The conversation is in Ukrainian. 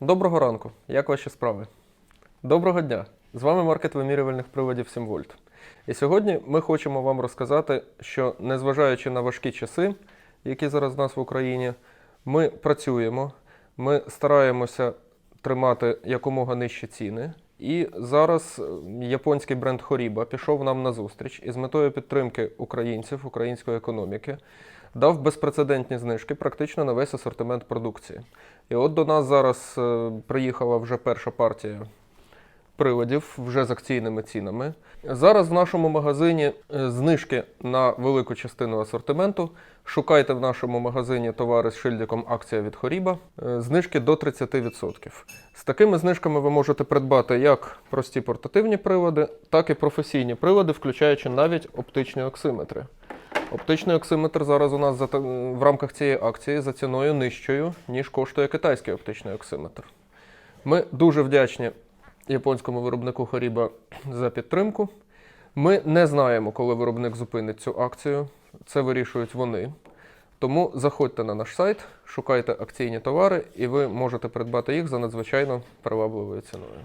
Доброго ранку, як ваші справи? Доброго дня! З вами маркет вимірювальних приладів 7 вольт. І сьогодні ми хочемо вам розказати, що незважаючи на важкі часи, які зараз в нас в Україні, ми працюємо, ми стараємося тримати якомога нижчі ціни. І зараз е, японський бренд Хоріба пішов нам на зустріч із метою підтримки українців, української економіки, дав безпрецедентні знижки практично на весь асортимент продукції. І от до нас зараз е, приїхала вже перша партія приладів вже з акційними цінами. Зараз в нашому магазині е, знижки на велику частину асортименту. Шукайте в нашому магазині товари з шильдиком акція від Хоріба. Е, Знижки до 30%. З такими знижками ви можете придбати як прості портативні прилади, так і професійні прилади, включаючи навіть оптичні оксиметри. Оптичний оксиметр зараз у нас за в рамках цієї акції за ціною нижчою, ніж коштує китайський оптичний оксиметр. Ми дуже вдячні японському виробнику Харіба за підтримку. Ми не знаємо, коли виробник зупинить цю акцію. Це вирішують вони. Тому заходьте на наш сайт, шукайте акційні товари, і ви можете придбати їх за надзвичайно привабливою ціною.